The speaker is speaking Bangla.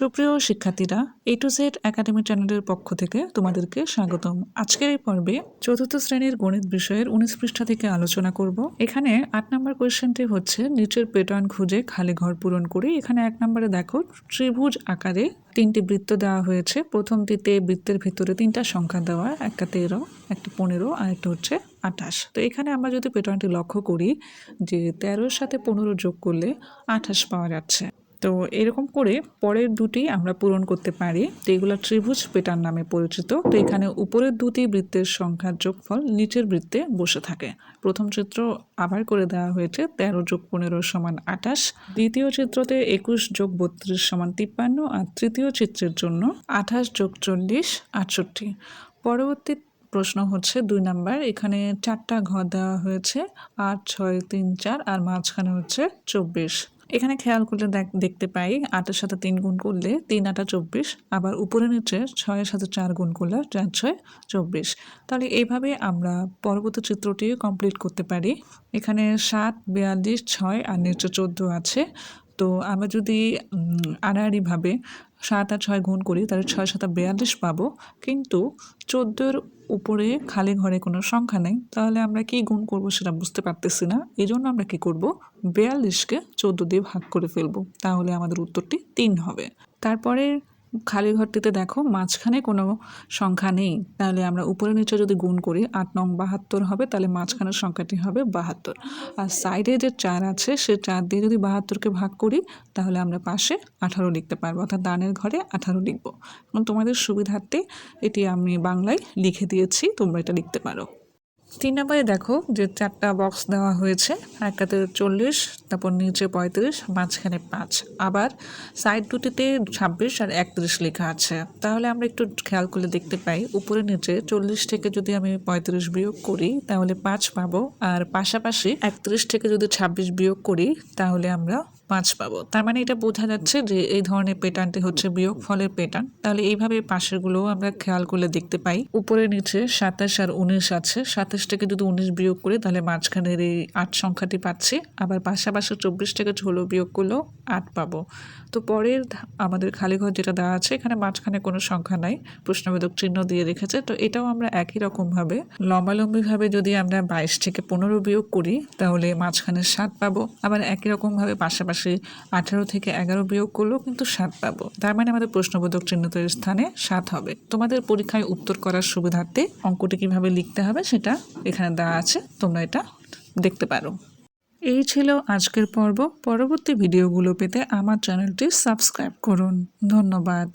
সুপ্রিয় শিক্ষার্থীরা এ টু জেড একাডেমি চ্যানেলের পক্ষ থেকে তোমাদেরকে স্বাগতম। আজকের এই পর্বে চতুর্থ শ্রেণির গণিত বিষয়ের উনিশ পৃষ্ঠা থেকে আলোচনা করব। এখানে আট নম্বর কোয়েশ্চেনটি হচ্ছে, নিচের প্যাটার্ন খুঁজে খালি ঘর পূরণ করি। এখানে এক নম্বরে দেখো, ত্রিভুজ আকারে তিনটি বৃত্ত দেওয়া হয়েছে। প্রথমটিতে বৃত্তের ভিতরে তিনটা সংখ্যা দেওয়া, একটা তেরো, একটা পনেরো আর একটা হচ্ছে আঠাশ। তো এখানে আমরা যদি প্যাটার্নটি লক্ষ্য করি যে তেরোর সাথে পনেরো যোগ করলে আঠাশ পাওয়া যাচ্ছে। তো এরকম করে পরের দুটি আমরা পূরণ করতে পারি। তো এগুলো ত্রিভুজ পেটার নামে পরিচিত। তো এখানে উপরের দুটি বৃত্তের সংখ্যার যোগফল নিচের বৃত্তে বসে থাকে। প্রথম চিত্র আবার করে দেওয়া হয়েছে, তেরো যোগ পনেরো সমান আঠাশ। দ্বিতীয় চিত্রতে একুশ যোগ বত্রিশ সমান তিপ্পান্ন। আর তৃতীয় চিত্রের জন্য আঠাশ যোগ চল্লিশ, আটষট্টি। পরবর্তী প্রশ্ন হচ্ছে দুই নাম্বার। এখানে চারটা ঘর দেওয়া হয়েছে, আট, ছয়, তিন, চার। আর মাঝখানে হচ্ছে চব্বিশ। এখানে খেয়াল করলে দেখ- দেখতে পাই আটের সাথে তিন গুণ করলে তিন আটা চব্বিশ, আবার উপরে নিচে ছয়ের সাথে চার গুণ করলে চার ছয় চব্বিশ। তাহলে এইভাবে আমরা পরবর্তী চিত্রটি কমপ্লিট করতে পারি। এখানে সাত, বিয়াল্লিশ, ছয় আর নিচে চোদ্দ আছে। তো আমরা যদি আড়াআড়িভাবে সাত আর ছয় গুণ করি, তাহলে ছয় সাত বিয়াল্লিশ পাবো। কিন্তু চোদ্দোর উপরে খালি ঘরে কোনো সংখ্যা নেই, তাহলে আমরা কি গুণ করব সেটা বুঝতে পারতেছি না। এই জন্য আমরা কি করব? বিয়াল্লিশকে চোদ্দ দিয়ে ভাগ করে ফেলব। তাহলে আমাদের উত্তরটি তিন হবে। তারপরে খালি ঘরটিতে দেখো, মাঝখানে কোনো সংখ্যা নেই। তাহলে আমরা উপরে নিচে যদি গুণ করি, আট নং বাহাত্তর হবে, তাহলে মাঝখানের সংখ্যাটি হবে বাহাত্তর। আর সাইডে যে চার আছে, সে চার দিয়ে যদি বাহাত্তরকে ভাগ করি, তাহলে আমরা পাশে আঠারো লিখতে পারব, অর্থাৎ দানের ঘরে আঠারো লিখব। এবং তোমাদের সুবিধার্থে এটি আমি বাংলায় লিখে দিয়েছি, তোমরা এটা লিখতে পারো। তিন নম্বরে দেখো যে চারটা বক্স দেওয়া হয়েছে। একটাতে চল্লিশ, তারপর নিচে পঁয়ত্রিশ, মাঝখানে পাঁচ। আবার সাইড দুটিতে ছাব্বিশ আর একত্রিশ লেখা আছে। তাহলে আমরা একটু খেয়াল করলে দেখতে পাই, উপরে নিচে চল্লিশ থেকে যদি আমি পঁয়ত্রিশ বিয়োগ করি, তাহলে পাঁচ পাবো। আর পাশাপাশি একত্রিশ থেকে যদি ছাব্বিশ বিয়োগ করি, তাহলে আমরা পাঁচ পাবো। তার মানে এটা বোঝা যাচ্ছে যে এই ধরনের পেটার্নটি হচ্ছে বিয়োগ ফলের পেটার্ন তাহলে এইভাবে পাশেরগুলো আমরা খেয়াল করলে দেখতে পাই। উপরে নিচে সাতাশ আর উনিশ আছে। সাতাশ থেকে যদি উনিশ বিয়োগ করি, তাহলে মাঝখানের এই আট সংখ্যাটি পাচ্ছি। আবার পাশাপাশি চব্বিশ থেকে ষোলো বিয়োগ করলেও আট পাবো। তো পরের আমাদের খালি ঘর যেটা দেওয়া আছে, এখানে মাঝখানে কোনো সংখ্যা নাই। প্রশ্নবোধক চিহ্ন দিয়ে রেখেছে। তো এটাও আমরা একই রকমভাবে লম্বালম্বিভাবে যদি আমরা বাইশ থেকে পনেরো বিয়োগ করি, তাহলে মাঝখানে সাত পাবো। আবার একই রকমভাবে পাশাপাশি আঠারো থেকে এগারো বিয়োগ করলেও কিন্তু সাত পাবো। তার মানে আমাদের প্রশ্নবোধক চিহ্নিতের স্থানে সাত হবে। তোমাদের পরীক্ষায় উত্তর করার সুবিধার্থে অঙ্কটি কীভাবে লিখতে হবে সেটা এখানে দেওয়া আছে, তোমরা এটা দেখতে পারো। এই ছিল আজকের পর্ব। পরবর্তী ভিডিওগুলো পেতে আমার চ্যানেলটি সাবস্ক্রাইব করুন। ধন্যবাদ।